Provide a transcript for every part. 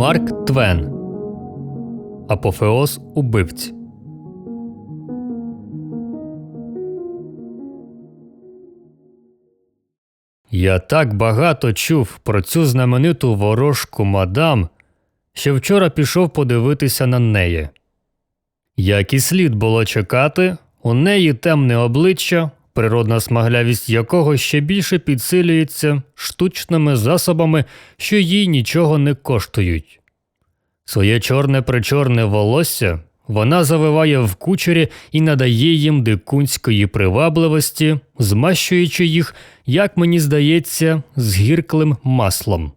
Марк Твен Апофеоз убивць. Я так багато чув про цю знамениту ворожку мадам, що вчора пішов подивитися на неї. Як і слід було чекати, у неї темне обличчя, природна смаглявість якого ще більше підсилюється штучними засобами, що їй нічого не коштують. Своє чорне причорне волосся вона завиває в кучері і надає їм дикунської привабливості, змащуючи їх, як мені здається, з гірклим маслом.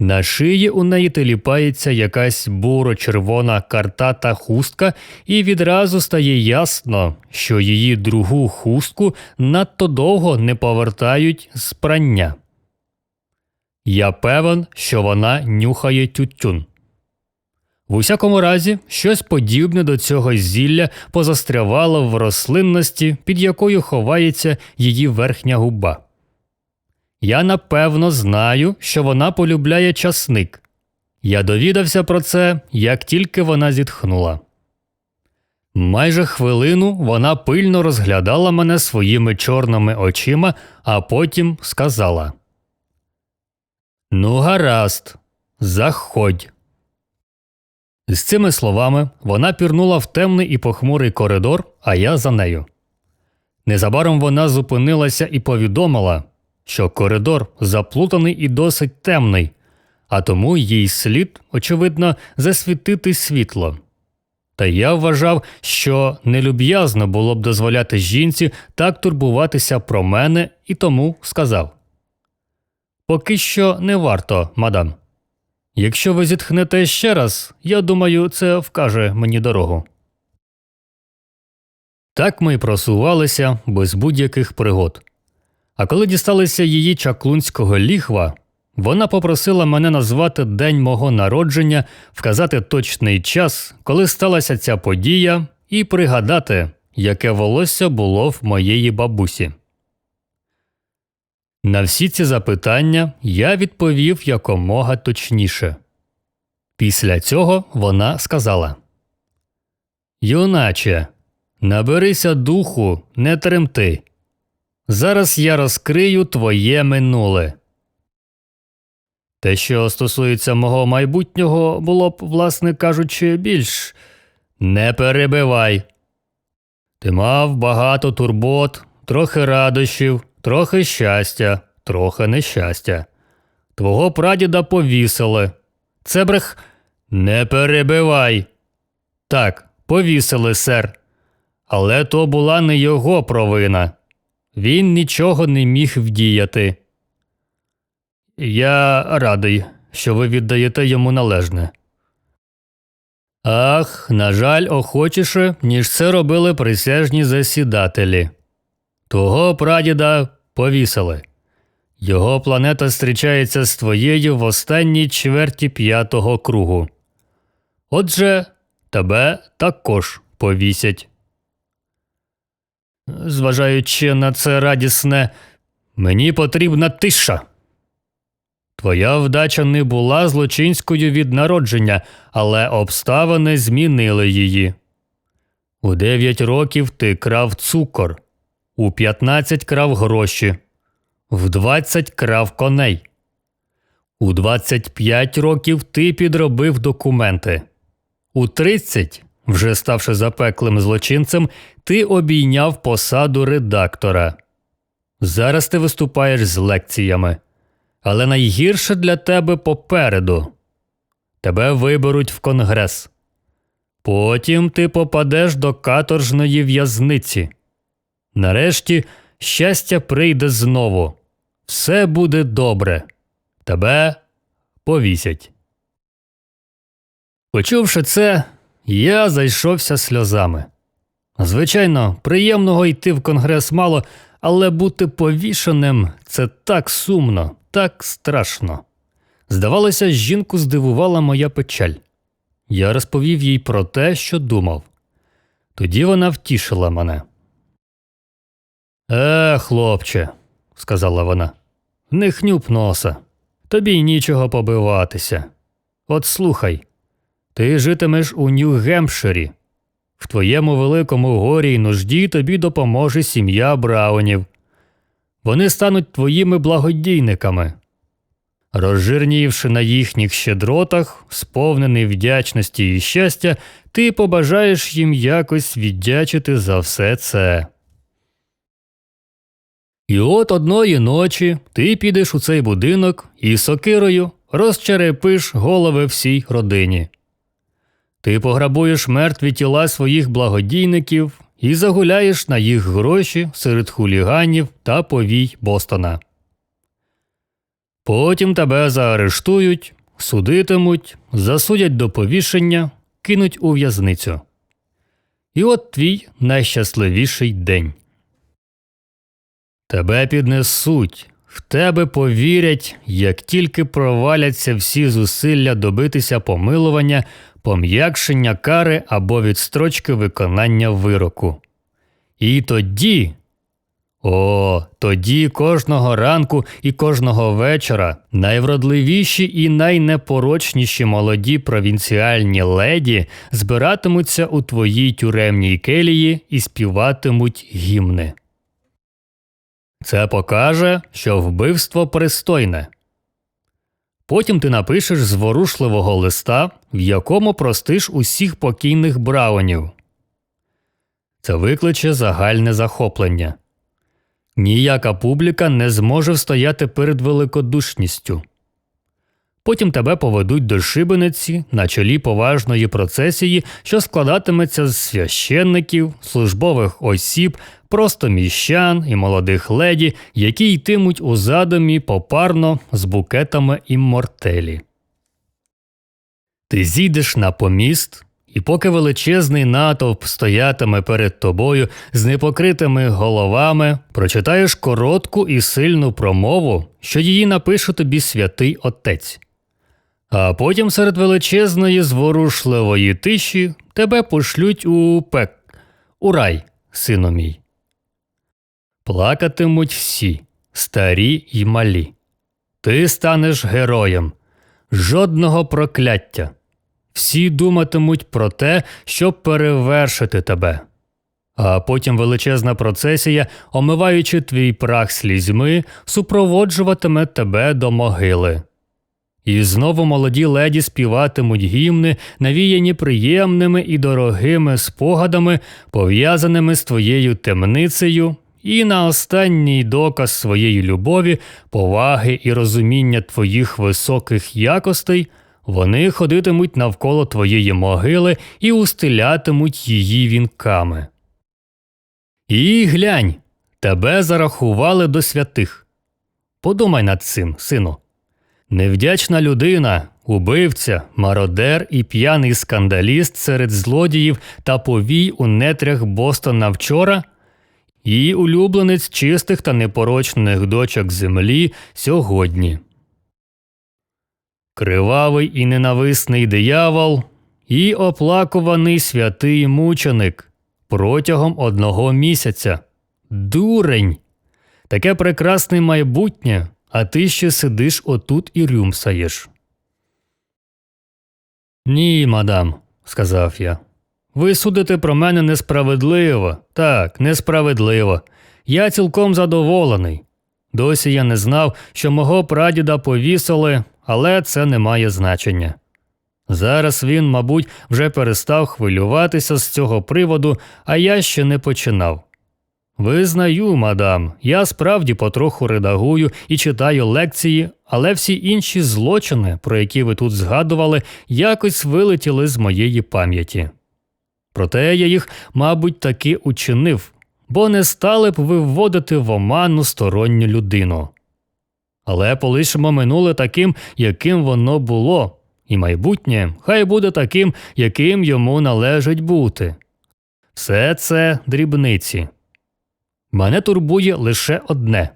На шиї у неї теліпається якась буро-червона картата хустка, і відразу стає ясно, що її другу хустку надто довго не повертають з прання. Я певен, що вона нюхає тютюн. В усякому разі, щось подібне до цього зілля позастрявало в рослинності, під якою ховається її верхня губа. Я напевно знаю, що вона полюбляє часник. Я довідався про це, як тільки вона зітхнула. Майже хвилину вона пильно розглядала мене своїми чорними очима, а потім сказала: Ну, гаразд, заходь. З цими словами вона пірнула в темний і похмурий коридор, а я за нею. Незабаром вона зупинилася і повідомила, що коридор заплутаний і досить темний, а тому їй слід, очевидно, засвітити світло. Та я вважав, що нелюб'язно було б дозволяти жінці так турбуватися про мене і тому сказав Поки що не варто, мадам. Якщо ви зітхнете ще раз, я думаю, це вкаже мені дорогу. Так ми й просувалися без будь-яких пригод. А коли дісталися її чаклунського ліхва, вона попросила мене назвати день мого народження, вказати точний час, коли сталася ця подія, і пригадати, яке волосся було в моєї бабусі. На всі ці запитання я відповів якомога точніше. Після цього вона сказала Юначе, наберися духу, не тремти. Зараз я розкрию твоє минуле. Те, що стосується мого майбутнього, було б, власне кажучи, більш не перебивай. Ти мав багато турбот, трохи радощів, трохи щастя, трохи нещастя. Твого прадіда повісили. Це брех не перебивай. Так, повісили, сер. Але то була не його провина. Він нічого не міг вдіяти. Я радий, що ви віддаєте йому належне. Ах, на жаль, охочіше, ніж це робили присяжні засідателі. Того прадіда повісили. Його планета зустрічається з твоєю в останній чверті п'ятого кругу. Отже, тебе також повісять. Зважаючи на це радісне, мені потрібна тиша. Твоя вдача не була злочинською від народження, але обставини змінили її. У дев'ять років ти крав цукор, у п'ятнадцять крав гроші, в двадцять крав коней. У двадцять п'ять років ти підробив документи. У тридцять вже ставши запеклим злочинцем, ти обійняв посаду редактора. Зараз ти виступаєш з лекціями. Але найгірше для тебе попереду тебе виберуть в конгрес. Потім ти попадеш до каторжної в'язниці. Нарешті щастя прийде знову. Все буде добре. Тебе повісять. Почувши це, я зайшовся сльозами. Звичайно, приємного йти в конгрес мало, але бути повішеним це так сумно, так страшно. Здавалося, жінку здивувала моя печаль. Я розповів їй про те, що думав. Тоді вона втішила мене. Е, хлопче, сказала вона, не хнюп носа, тобі нічого побиватися. От слухай, ти житимеш у Нью-Гемпширі. В твоєму великому горі й нужді тобі допоможе сім'я Браунів. Вони стануть твоїми благодійниками. Розжирнівши на їхніх щедротах, сповнений вдячності і щастя, ти побажаєш їм якось віддячити за все це. І от одної ночі ти підеш у цей будинок і сокирою розчерепиш голови всій родині. Ти пограбуєш мертві тіла своїх благодійників і загуляєш на їх гроші серед хуліганів та повій Бостона. Потім тебе заарештують, судитимуть, засудять до повішення, кинуть у в'язницю. І от твій найщасливіший день. Тебе піднесуть, в тебе повірять, як тільки проваляться всі зусилля добитися помилування, пом'якшення кари або відстрочки виконання вироку. І тоді, о, тоді кожного ранку і кожного вечора найвродливіші і найнепорочніші молоді провінціальні леді збиратимуться у твоїй тюремній келії і співатимуть гімни. Це покаже, що вбивство пристойне. Потім ти напишеш зворушливого листа, в якому простиш усіх покійних браунів. Це викличе загальне захоплення. Ніяка публіка не зможе встояти перед великодушністю. Потім тебе поведуть до шибениці на чолі поважної процесії, що складатиметься з священників, службових осіб, просто міщан і молодих леді, які йтимуть у задумі попарно з букетами іммортелі. Ти зійдеш на поміст, і поки величезний натовп стоятиме перед тобою з непокритими головами, прочитаєш коротку і сильну промову, що її напише тобі святий отець. А потім серед величезної зворушливої тиші тебе пошлють у пек, у рай, сину мій. Плакатимуть всі, старі й малі. Ти станеш героєм, жодного прокляття. Всі думатимуть про те, щоб перевершити тебе. А потім величезна процесія, омиваючи твій прах слізьми, супроводжуватиме тебе до могили. І знову молоді леді співатимуть гімни, навіяні приємними і дорогими спогадами, пов'язаними з твоєю темницею, і на останній доказ своєї любові, поваги і розуміння твоїх високих якостей, вони ходитимуть навколо твоєї могили і устилятимуть її вінками. І глянь, тебе зарахували до святих. Подумай над цим, сину. Невдячна людина, убивця, мародер і п'яний скандаліст серед злодіїв та повій у нетрях Бостона вчора, і улюбленець чистих та непорочних дочок землі сьогодні. Кривавий і ненависний диявол і оплакуваний святий мученик протягом одного місяця. Дурень! Таке прекрасне майбутнє, а ти ще сидиш отут і рюмсаєш. Ні, мадам, сказав я. Ви судите про мене несправедливо. Так, несправедливо. Я цілком задоволений. Досі я не знав, що мого прадіда повісили, але це не має значення. Зараз він, мабуть, вже перестав хвилюватися з цього приводу, а я ще не починав. Визнаю, мадам, я справді потроху редагую і читаю лекції, але всі інші злочини, про які ви тут згадували, якось вилетіли з моєї пам'яті. Проте я їх, мабуть, таки учинив, бо не стали б ви вводити в оману сторонню людину. Але полишимо минуле таким, яким воно було, і майбутнє хай буде таким, яким йому належить бути. Все це дрібниці. Мене турбує лише одне.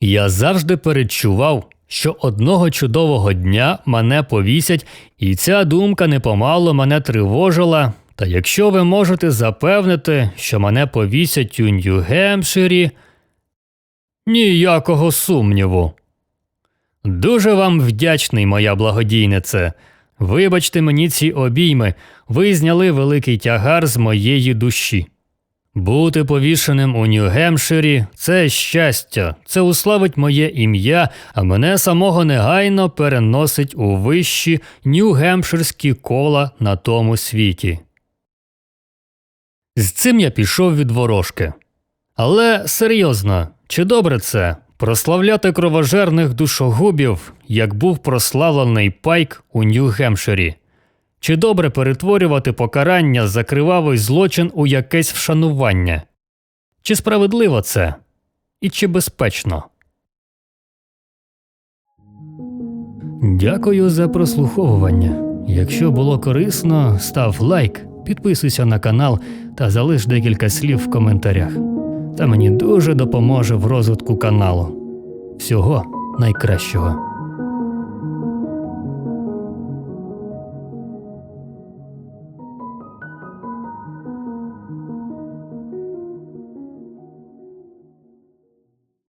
Я завжди передчував, що одного чудового дня мене повісять, і ця думка непомало мене тривожила. Та якщо ви можете запевнити, що мене повісять у Нью-Гемпширі, ніякого сумніву. Дуже вам вдячний, моя благодійнице. Вибачте мені ці обійми, ви зняли великий тягар з моєї душі. Бути повішеним у Нью-Гемпширі – це щастя, це уславить моє ім'я, а мене самого негайно переносить у вищі Нью-Гемпширські кола на тому світі. З цим я пішов від ворожки. Але серйозно, чи добре це прославляти кровожерних душогубів, як був прославлений пайк у Нью-Гемпширі? Чи добре перетворювати покарання за кривавий злочин у якесь вшанування? Чи справедливо це? І чи безпечно? Дякую за прослуховування. Якщо було корисно, став лайк, підписуйся на канал та залиш декілька слів в коментарях. Та мені дуже допоможе в розвитку каналу. Всього найкращого.